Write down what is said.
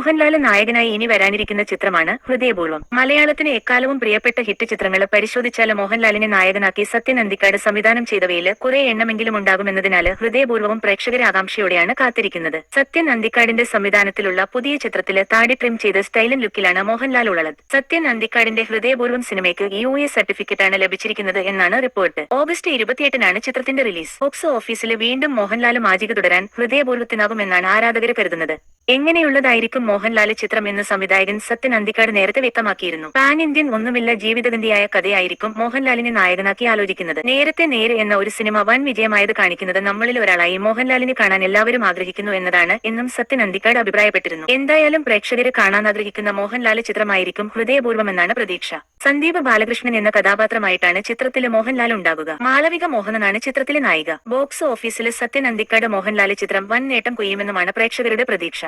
മോഹൻലാൽ നായകനായി ഇനി വരാനിരിക്കുന്ന ചിത്രമാണ് ഹൃദയപൂർവം. മലയാളത്തിന് എക്കാലവും പ്രിയപ്പെട്ട ഹിറ്റ് ചിത്രങ്ങൾ പരിശോധിച്ചാൽ മോഹൻലാലിനെ നായകനാക്കി സത്യൻ അന്തിക്കാട് സംവിധാനം ചെയ്തവയിൽ കുറെ എണ്ണമെങ്കിലും ഉണ്ടാകുമെന്നതിനാൽ ഹൃദയപൂർവവും പ്രേക്ഷകരെ ആകാംക്ഷയോടെയാണ് കാത്തിരിക്കുന്നത്. സത്യൻ അന്തിക്കാടിന്റെ സംവിധാനത്തിലുള്ള പുതിയ ചിത്രത്തിൽ താടി ട്രിം ചെയ്ത് സ്റ്റൈലൻ ലുക്കിലാണ് മോഹൻലാൽ ഉള്ളത്. സത്യൻ അന്തിക്കാടിന്റെ ഹൃദയപൂർവം സിനിമയ്ക്ക് യു എ സർട്ടിഫിക്കറ്റ് ആണ് ലഭിച്ചിരിക്കുന്നത് എന്നാണ് റിപ്പോർട്ട്. ഓഗസ്റ്റ് ഇരുപത്തിയെട്ടിനാണ് ചിത്രത്തിന്റെ റിലീസ്. ബോക്സ് ഓഫീസിൽ വീണ്ടും മോഹൻലാൽ മാജിക തുടരാൻ ഹൃദയപൂർവത്തിനാകുമെന്നാണ് ആരാധകർ കരുതുന്നത്. എങ്ങനെയുള്ളതായിരിക്കും മോഹൻലാൽ ചിത്രം എന്ന് സംവിധായകൻ സത്യൻ അന്തിക്കാട് നേരത്തെ വ്യക്തമാക്കിയിരുന്നു. പാൻ ഇന്ത്യൻ ഒന്നുമില്ല ജീവിതഗന്ധിയായ കഥയായിരിക്കും മോഹൻലാലിനെ നായകനാക്കി ആലോചിക്കുന്നത്. നേരത്തെ നേരെ എന്ന ഒരു സിനിമ വൻ വിജയമായത് കാണിക്കുന്നത് നമ്മളിൽ ഒരാളായി മോഹൻലാലിനെ കാണാൻ എല്ലാവരും ആഗ്രഹിക്കുന്നു എന്നതാണ് എന്നും സത്യൻ അന്തിക്കാട് അഭിപ്രായപ്പെട്ടിരുന്നു. എന്തായാലും പ്രേക്ഷകരെ കാണാൻ ആഗ്രഹിക്കുന്ന മോഹൻലാൽ ചിത്രമായിരിക്കും ഹൃദയപൂർവമെന്നാണ് പ്രതീക്ഷ. സന്ദീപ് ബാലകൃഷ്ണൻ എന്ന കഥാപാത്രമായിട്ടാണ് ചിത്രത്തിൽ മോഹൻലാൽ ഉണ്ടാവുക. മാളവിക മോഹനനാണ് ചിത്രത്തിലെ നായിക. ബോക്സ് ഓഫീസിൽ സത്യൻ അന്തിക്കാട് മോഹൻലാൽ ചിത്രം വൻ നേട്ടം കൊയ്യുമെന്നുമാണ് പ്രേക്ഷകരുടെ പ്രതീക്ഷ.